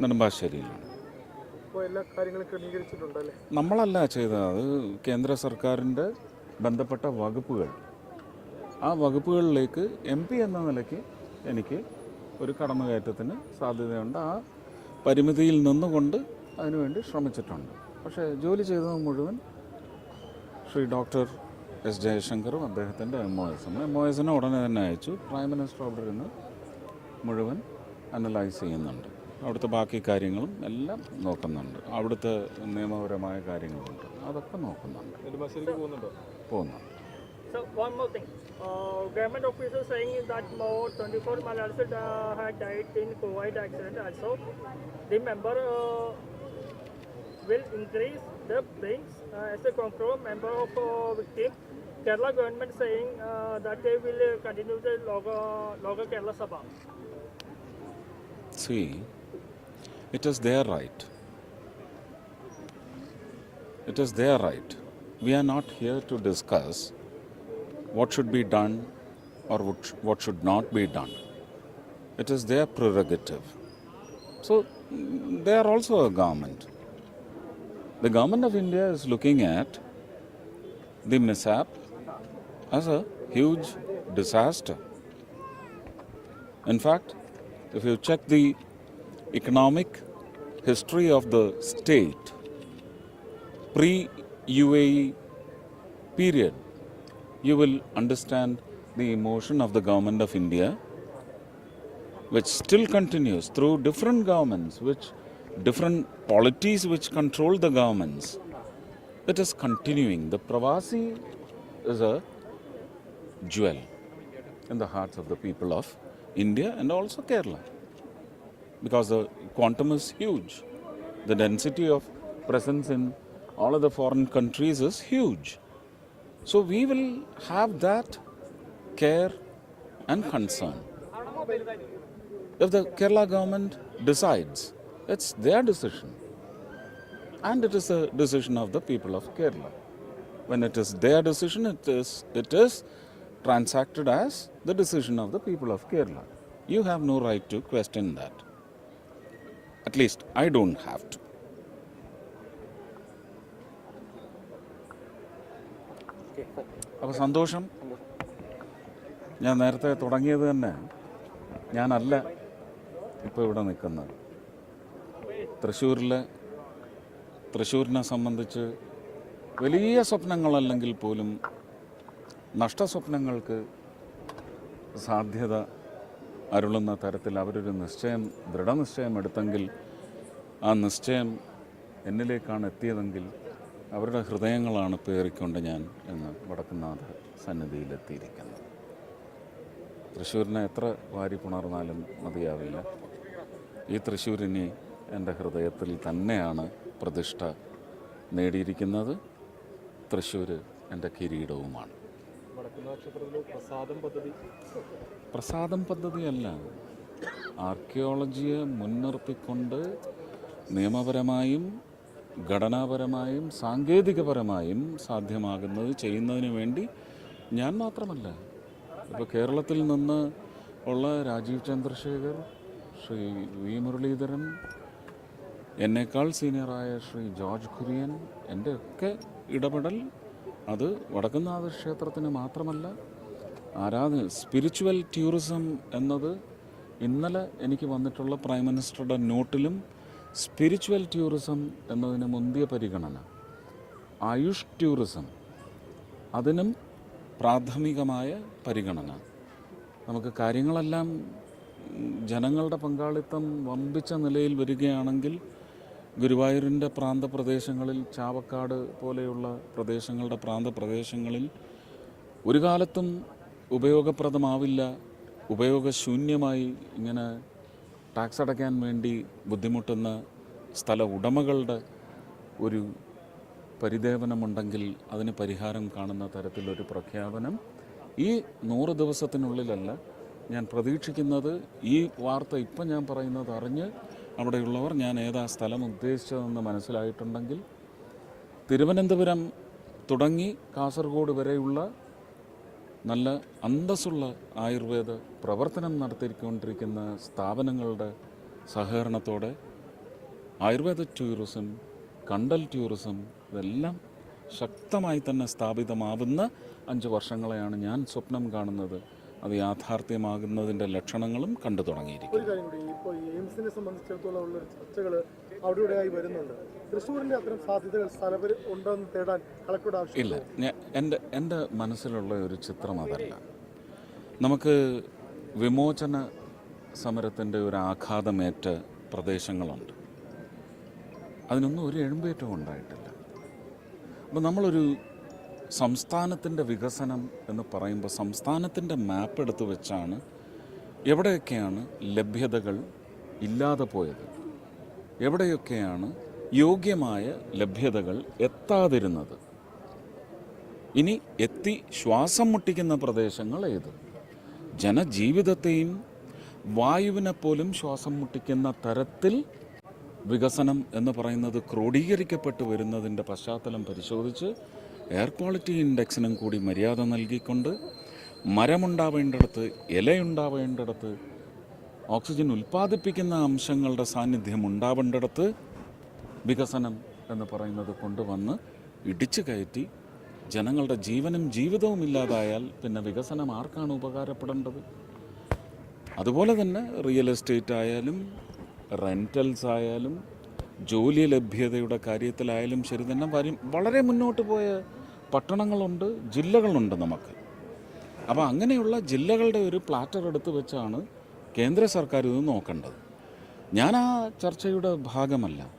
നെടുമ്പാശ്ശേരിയിലാണ്. നമ്മളല്ല ചെയ്തത്. അത് കേന്ദ്ര സർക്കാരിന്റെ ബന്ധപ്പെട്ട വകുപ്പുകൾ. ആ വകുപ്പുകളിലേക്ക് എം പി എന്ന നിലയ്ക്ക് എനിക്ക് ഒരു കടന്നുകയറ്റത്തിന് സാധ്യതയുണ്ട്. ആ പരിമിതിയിൽ നിന്നുകൊണ്ട് അതിനുവേണ്ടി ശ്രമിച്ചിട്ടുണ്ട്. പക്ഷേ ജോലി ചെയ്തത് മുഴുവൻ ശ്രീ ഡോക്ടർ എസ് ജയശങ്കറും അദ്ദേഹത്തിന്റെ എം ഒ എസും. എം ഒ എസിനെ ഉടനെ തന്നെ അയച്ചു. പ്രൈം മിനിസ്റ്റർ അവിടെ ഇരുന്ന് മുഴുവൻ അനലൈസ് ചെയ്യുന്നുണ്ട്. അവിടുത്തെ ബാക്കി കാര്യങ്ങളും എല്ലാം നോക്കുന്നുണ്ട്. അവിടുത്തെ നിയമപരമായ കാര്യങ്ങളുണ്ട്. അതൊക്കെ നോക്കുന്നുണ്ട്. പോകുന്നുണ്ട്? സ്വീ it is their right. It is their right. We are not here to discuss what should be done or what should not be done. It is their prerogative. So, they are also a government. The government of India is looking at the mishap as a huge disaster. In fact, if you check the economic history of the state pre UAE period, you will understand the emotion of the government of India, which still continues through different governments, which different polities which control the governments. It is continuing. The Pravasi is a jewel in the hearts of the people of India and also Kerala. Because the quantum is huge. The density of presence in all of the foreign countries is huge. So we will have that care and concern. If the Kerala government decides, it's their decision. And it is a decision of the people of Kerala. When it is their decision, it is, it is transacted as the decision of the people of Kerala. You have no right to question that. At least I don't have to. അപ്പോൾ സന്തോഷം ഞാൻ നേരത്തെ തുടങ്ങിയത് തന്നെ ഞാനല്ല ഇപ്പോൾ ഇവിടെ നിൽക്കുന്നത് തൃശ്ശൂരിലെ തൃശ്ശൂരിനെ സംബന്ധിച്ച് വലിയ സ്വപ്നങ്ങളല്ലെങ്കിൽ പോലും നഷ്ടസ്വപ്നങ്ങൾക്ക് സാധ്യത അരുളുന്ന തരത്തിൽ അവരൊരു നിശ്ചയം ദൃഢനിശ്ചയം എടുത്തെങ്കിൽ ആ നിശ്ചയം എന്നിലേക്കാണ് എത്തിയതെങ്കിൽ അവരുടെ ഹൃദയങ്ങളാണ് പേറിക്കൊണ്ട് ഞാൻ ഇന്ന് വടക്കുന്നാഥ സന്നിധിയിലെത്തിയിരിക്കുന്നത്. തൃശ്ശൂരിനെ എത്ര വാരി പുണർന്നാലും മതിയാവില്ല. ഈ തൃശ്ശൂരിനെ എന്റെ ഹൃദയത്തിൽ തന്നെയാണ് പ്രതിഷ്ഠ നേടിയിരിക്കുന്നത്. തൃശ്ശൂർ എന്റെ കിരീടവുമാണ്. പ്രസാദം പദ്ധതി. പ്രസാദം പദ്ധതിയല്ല. ആർക്കിയോളജിയെ മുൻനിർത്തിക്കൊണ്ട് നിയമപരമായും ഘടനാപരമായും സാങ്കേതികപരമായും സാധ്യമാകുന്നത് ചെയ്യുന്നതിന് വേണ്ടി ഞാൻ മാത്രമല്ല. ഇപ്പോൾ കേരളത്തിൽ നിന്ന് ഉള്ള രാജീവ് ചന്ദ്രശേഖർ ശ്രീ വി മുരളീധരൻ എന്നേക്കാൾ സീനിയറായ ശ്രീ ജോർജ് കുര്യൻ എന്റെയൊക്കെ ഇടപെടൽ അത് വടക്കുന്നാഥ ക്ഷേത്രത്തിന് മാത്രമല്ല ആരാധന സ്പിരിച്വൽ ടൂറിസം എന്നത് ഇന്നലെ എനിക്ക് വന്നിട്ടുള്ള പ്രൈം മിനിസ്റ്ററുടെ നോട്ടിലും സ്പിരിച്വൽ ടൂറിസം എന്നതിന് മുന്തിയ പരിഗണന. ആയുഷ് ടൂറിസം അതിനും പ്രാഥമികമായ പരിഗണന. നമുക്ക് കാര്യങ്ങളെല്ലാം ജനങ്ങളുടെ പങ്കാളിത്തം വമ്പിച്ച നിലയിൽ വരികയാണെങ്കിൽ ഗുരുവായൂരിന്റെ പ്രാന്തപ്രദേശങ്ങളിൽ ചാവക്കാട് പോലെയുള്ള പ്രദേശങ്ങളുടെ പ്രാന്തപ്രദേശങ്ങളിൽ ഒരു കാലത്തും ഉപയോഗപ്രദമാവില്ല. ഉപയോഗശൂന്യമായി ഇങ്ങനെ ടാക്സ് അടയ്ക്കാൻ വേണ്ടി ബുദ്ധിമുട്ടുന്ന സ്ഥല ഉടമകളുടെ ഒരു പരിദേവനമുണ്ടെങ്കിൽ അതിന് പരിഹാരം കാണുന്ന തരത്തിലൊരു പ്രഖ്യാപനം ഈ നൂറ് ദിവസത്തിനുള്ളിലല്ല ഞാൻ പ്രതീക്ഷിക്കുന്നത് ഈ വാർത്ത ഇപ്പം ഞാൻ പറയുന്നത് അറിഞ്ഞ് അവിടെയുള്ളവർ ഞാൻ ഏതാ സ്ഥലം ഉദ്ദേശിച്ചതെന്ന് മനസ്സിലായിട്ടുണ്ടെങ്കിൽ തിരുവനന്തപുരം തുടങ്ങി കാസർഗോഡ് വരെയുള്ള നല്ല അന്തസ്സുള്ള ആയുർവേദ പ്രവർത്തനം നടത്തിക്കൊണ്ടിരിക്കുന്ന സ്ഥാപനങ്ങളുടെ സഹകരണത്തോടെ ആയുർവേദ ടൂറിസം കണ്ടൽ ടൂറിസം ഇതെല്ലാം ശക്തമായി തന്നെ സ്ഥാപിതമാവുന്ന അഞ്ച് വർഷങ്ങളെയാണ് ഞാൻ സ്വപ്നം കാണുന്നത്. അത് യാഥാർത്ഥ്യമാകുന്നതിന്റെ ലക്ഷണങ്ങളും കണ്ടു തുടങ്ങിയിരിക്കും ഒരു കാര്യം കൂടി ഇപ്പോൾ എയിംസിനെ സംബന്ധിച്ചിടത്തോളം ഉള്ള ചർച്ചകൾ വരുന്നുണ്ട്. തൃശ്ശൂരിന്റെ അത്തരം സാധ്യതകൾ സ്ഥലപരി ഉണ്ടെന്ന് തേടാൻ കളക്ടറുടെ ആവശ്യം ഇല്ല. ഞാൻ എന്റെ എന്റെ മനസ്സിലുള്ള ഒരു ചിത്രം അതല്ല. നമുക്ക് വിമോചന സമരത്തിന്റെ ഒരു ആഘാതമേറ്റ പ്രദേശങ്ങളുണ്ട്. അതിനൊന്നും ഒരു എഴുമ്പേറ്റവും ഉണ്ടായിട്ടില്ല. അപ്പം നമ്മളൊരു സംസ്ഥാനത്തിന്റെ വികസനം എന്ന് പറയുമ്പോൾ സംസ്ഥാനത്തിന്റെ മാപ്പ് എടുത്തു വെച്ചാണ് എവിടെയൊക്കെയാണ് ലഭ്യതകൾ ഇല്ലാതെ പോയത്? എവിടെയൊക്കെയാണ് യോഗ്യമായ ലഭ്യതകൾ എത്താതിരുന്നത്? ഇനി എത്തി ശ്വാസം മുട്ടിക്കുന്ന പ്രദേശങ്ങൾ ഏത്? ജനജീവിതത്തെയും വായുവിനെ പോലും ശ്വാസം മുട്ടിക്കുന്ന തരത്തിൽ വികസനം എന്ന് പറയുന്നത് ക്രോഡീകരിക്കപ്പെട്ടു വരുന്നതിന്റെ പശ്ചാത്തലം പരിശോധിച്ച് എയർ ക്വാളിറ്റി ഇൻഡെക്സിനും കൂടി മര്യാദ നൽകിക്കൊണ്ട് മരമുണ്ടാവേണ്ടിടത്ത് ഇലയുണ്ടാവേണ്ടിടത്ത് ഓക്സിജൻ ഉൽപ്പാദിപ്പിക്കുന്ന അംശങ്ങളുടെ സാന്നിധ്യം ഉണ്ടാവേണ്ടിടത്ത് വികസനം എന്ന് പറയുന്നത് കൊണ്ടുവന്ന് ഇടിച്ചു കയറ്റി ജനങ്ങളുടെ ജീവനും ജീവിതവും ഇല്ലാതായാൽ പിന്നെ വികസനം ആർക്കാണ് ഉപകാരപ്പെടേണ്ടത്? അതുപോലെ തന്നെ റിയൽ എസ്റ്റേറ്റ് ആയാലും റെന്റൽസ് ആയാലും ജോലി ലഭ്യതയുടെ കാര്യത്തിലായാലും ശരി തന്നെ വരും. വളരെ മുന്നോട്ട് പോയ പട്ടണങ്ങളുണ്ട് ജില്ലകളുണ്ട് നമുക്ക്. അപ്പോൾ അങ്ങനെയുള്ള ജില്ലകളുടെ ഒരു പ്ലാറ്റർ എടുത്തു വെച്ചാണ് കേന്ദ്ര സർക്കാർ ഇത് നോക്കേണ്ടത്. ഞാൻ ആ ചർച്ചയുടെ ഭാഗമല്ല.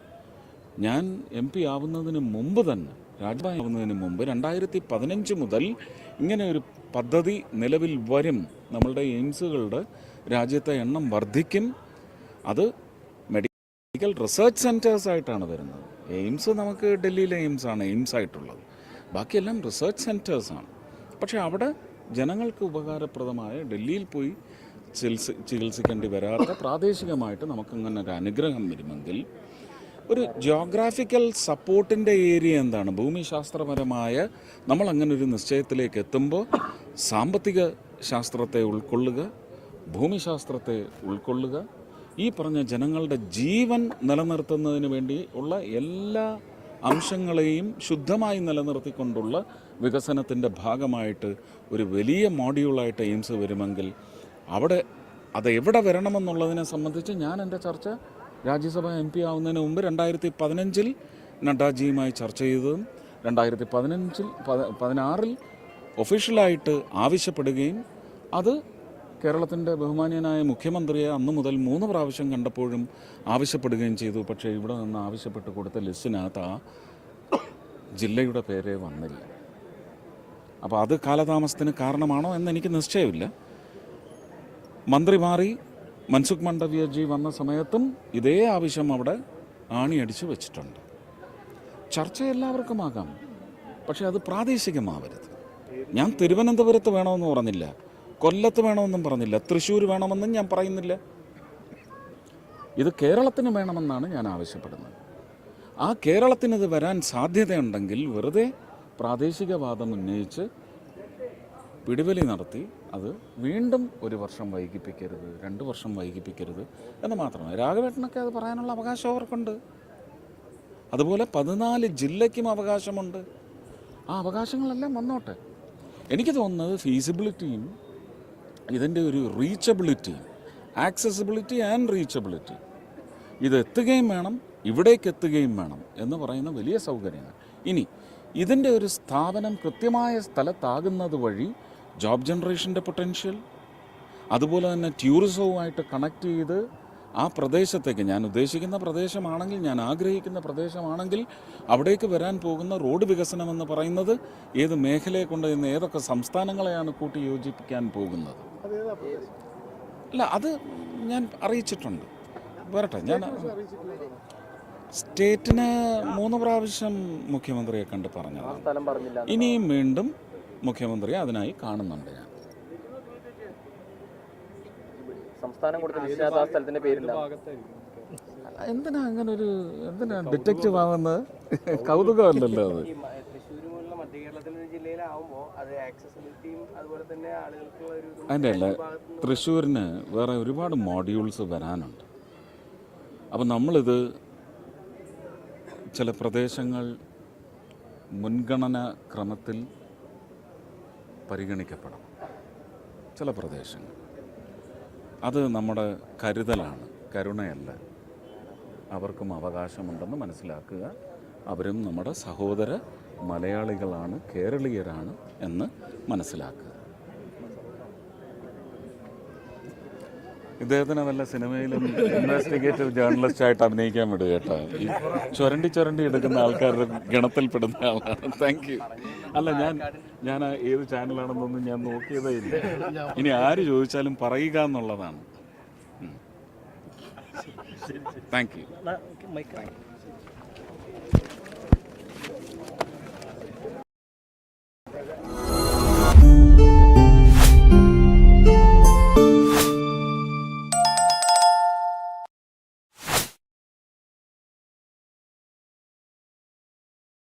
ഞാൻ എം പി ആവുന്നതിന് മുമ്പ് തന്നെ രാജ്യമാവുന്നതിന് മുമ്പ് രണ്ടായിരത്തി പതിനഞ്ച് മുതൽ ഇങ്ങനെ ഒരു പദ്ധതി നിലവിൽ വരും. നമ്മളുടെ എയിംസുകളുടെ രാജ്യത്തെ എണ്ണം വർദ്ധിക്കും. അത് മെഡിക്കൽ റിസർച്ച് സെന്റേഴ്സ് ആയിട്ടാണ് വരുന്നത്. എയിംസ് നമുക്ക് ഡൽഹിയിലെ എയിംസ് ആണ് എയിംസ് ആയിട്ടുള്ളത്. ബാക്കിയെല്ലാം റിസർച്ച് സെന്റേഴ്സാണ് പക്ഷേ അവിടെ ജനങ്ങൾക്ക് ഉപകാരപ്രദമായ ഡൽഹിയിൽ പോയി ചികിത്സ ചികിത്സിക്കേണ്ടി വരാത്ത പ്രാദേശികമായിട്ട് നമുക്കിങ്ങനെ ഒരു അനുഗ്രഹം വരുമെങ്കിൽ ഒരു ജോഗ്രാഫിക്കൽ സപ്പോർട്ടിന്റെ ഏരിയ എന്താണ്? ഭൂമിശാസ്ത്രപരമായ നമ്മൾ അങ്ങനെ ഒരു നിശ്ചയത്തിലേക്ക് എത്തുമ്പോൾ സാമ്പത്തിക ശാസ്ത്രത്തെ ഉൾക്കൊള്ളുക ഭൂമിശാസ്ത്രത്തെ ഉൾക്കൊള്ളുക ഈ പറഞ്ഞ ജനങ്ങളുടെ ജീവൻ നിലനിർത്തുന്നതിന് വേണ്ടി ഉള്ള എല്ലാ അംശങ്ങളെയും ശുദ്ധമായി നിലനിർത്തിക്കൊണ്ടുള്ള വികസനത്തിന്റെ ഭാഗമായിട്ട് ഒരു വലിയ മോഡ്യൂളായിട്ട് എയിംസ് വരുമെങ്കിൽ അവിടെ അത് എവിടെ വരണമെന്നുള്ളതിനെ സംബന്ധിച്ച് ഞാൻ എന്റെ ചർച്ച രാജ്യസഭ എം പി ആവുന്നതിന് മുമ്പ് രണ്ടായിരത്തി പതിനഞ്ചിൽ നഡ്ഡാജിയുമായി ചർച്ച ചെയ്തതും രണ്ടായിരത്തി പതിനഞ്ചിൽ പത- പതിനാറിൽ ഒഫീഷ്യലായിട്ട് ആവശ്യപ്പെടുകയും അത് കേരളത്തിന്റെ ബഹുമാനീയനായ മുഖ്യമന്ത്രിയെ അന്നു മുതൽ മൂന്ന് പ്രാവശ്യം കണ്ടപ്പോഴും ആവശ്യപ്പെടുകയും ചെയ്തു. പക്ഷേ ഇവിടെ നിന്ന് ആവശ്യപ്പെട്ട് കൊടുത്ത ലിസ്റ്റിനകത്ത് ആ ജില്ലയുടെ പേരേ വന്നില്ല. അപ്പോൾ അത് കാലതാമസത്തിന് കാരണമാണോ എന്ന് എനിക്ക് നിശ്ചയമില്ല. മന്ത്രി മാറി മൻസുഖ് മണ്ഡവ്യജി വന്ന സമയത്തും ഇതേ ആവശ്യം അവിടെ ആണിയടിച്ച് വെച്ചിട്ടുണ്ട്. ചർച്ച എല്ലാവർക്കും ആകാം. പക്ഷേ അത് പ്രാദേശികമാവരുത്. ഞാൻ തിരുവനന്തപുരത്ത് വേണമെന്ന് പറഞ്ഞില്ല. കൊല്ലത്ത് വേണമെന്നും പറഞ്ഞില്ല. തൃശ്ശൂർ വേണമെന്നും ഞാൻ പറയുന്നില്ല. ഇത് കേരളത്തിന് വേണമെന്നാണ് ഞാൻ ആവശ്യപ്പെടുന്നത്. ആ കേരളത്തിന് ഇത് വരാൻ സാധ്യതയുണ്ടെങ്കിൽ വെറുതെ പ്രാദേശികവാദം ഉന്നയിച്ച് പിടിവലി നടത്തി അത് വീണ്ടും ഒരു വർഷം വൈകിപ്പിക്കരുത് രണ്ട് വർഷം വൈകിപ്പിക്കരുത് എന്ന് മാത്രമേ രാഘവേട്ടനൊക്കെ അത് പറയാനുള്ള അവകാശം അവർക്കുണ്ട്. അതുപോലെ പതിനാല് ജില്ലയ്ക്കും അവകാശമുണ്ട്. ആ അവകാശങ്ങളെല്ലാം വന്നോട്ടെ. എനിക്ക് തോന്നുന്നത് ഫീസിബിലിറ്റിയും ഇതിന്റെ ഒരു റീച്ചബിലിറ്റി ആക്സസിബിലിറ്റി ആൻഡ് റീച്ചബിലിറ്റി ഇത് എത്തുകയും വേണം ഇവിടേക്ക് എത്തുകയും വേണം എന്ന് പറയുന്ന വലിയ സൗകര്യങ്ങൾ. ഇനി ഇതിന്റെ ഒരു സ്ഥാപനം കൃത്യമായ സ്ഥലത്താകുന്നത് വഴി ജോബ് ജനറേഷന്റെ പൊട്ടൻഷ്യൽ അതുപോലെ തന്നെ ടൂറിസവുമായിട്ട് കണക്ട് ചെയ്ത് ആ പ്രദേശത്തേക്ക് ഞാൻ ഉദ്ദേശിക്കുന്ന പ്രദേശമാണെങ്കിൽ ഞാൻ ആഗ്രഹിക്കുന്ന പ്രദേശമാണെങ്കിൽ അവിടേക്ക് വരാൻ പോകുന്ന റോഡ് വികസനം എന്ന് പറയുന്നത് ഏത് മേഖലയെ കൊണ്ട് ഇന്ന് ഏതൊക്കെ സംസ്ഥാനങ്ങളെയാണ് കൂട്ടി യോജിപ്പിക്കാൻ പോകുന്നത്? അല്ല അത് ഞാൻ അറിയിച്ചിട്ടുണ്ട്. വരട്ടെ ഞാൻ സ്റ്റേറ്റിന് മൂന്ന് പ്രാവശ്യം മുഖ്യമന്ത്രിയെ കണ്ട് പറഞ്ഞതാണ്. ഇനിയും വീണ്ടും മുഖ്യമന്ത്രിയെ അതിനായി കാണുന്നുണ്ട് ഞാൻ. സംസ്ഥാനം കൊടുത്ത ലിസ്റ്റിനകത്ത് ആ സ്ഥലത്തിന്റെ പേരില്ല. എന്തിനാ അങ്ങനെ ഒരു എന്തിനാ ഡിറ്റക്റ്റീവ് ആവുന്നത്? കൗതുകമല്ലല്ലോ അത്. അതിന്റെ അല്ല തൃശ്ശൂരിന് വേറെ ഒരുപാട് മോഡ്യൂൾസ് വരാനുണ്ട്. അപ്പം നമ്മളിത് ചില പ്രദേശങ്ങൾ മുൻഗണന ക്രമത്തിൽ പരിഗണിക്കപ്പെടണം. ചില പ്രദേശങ്ങൾ. അത് നമ്മുടെ കരുതലാണ് കരുണയല്ല. അവർക്കും അവകാശമുണ്ടെന്ന് മനസ്സിലാക്കുക. അവരും നമ്മുടെ സഹോദര മലയാളികളാണ് കേരളീയരാണ് എന്ന് മനസ്സിലാക്കുക. ഇദ്ദേഹത്തിന് വല്ല സിനിമയിലും ഇൻവെസ്റ്റിഗേറ്റീവ് ജേർണലിസ്റ്റ് ആയിട്ട് അഭിനയിക്കാൻ വിടുക കേട്ടോ. ഈ ചുരണ്ടി ചുരണ്ടി എടുക്കുന്ന ആൾക്കാരുടെ ഗണത്തിൽപ്പെടുന്ന ആളാണ്. താങ്ക് യു അല്ല ഞാൻ ഞാൻ ഏത് ചാനലാണെന്നൊന്നും ഞാൻ നോക്കിയതേ ഇല്ല. ഇനി ആര് ചോദിച്ചാലും പറയുക എന്നുള്ളതാണ്. Thank you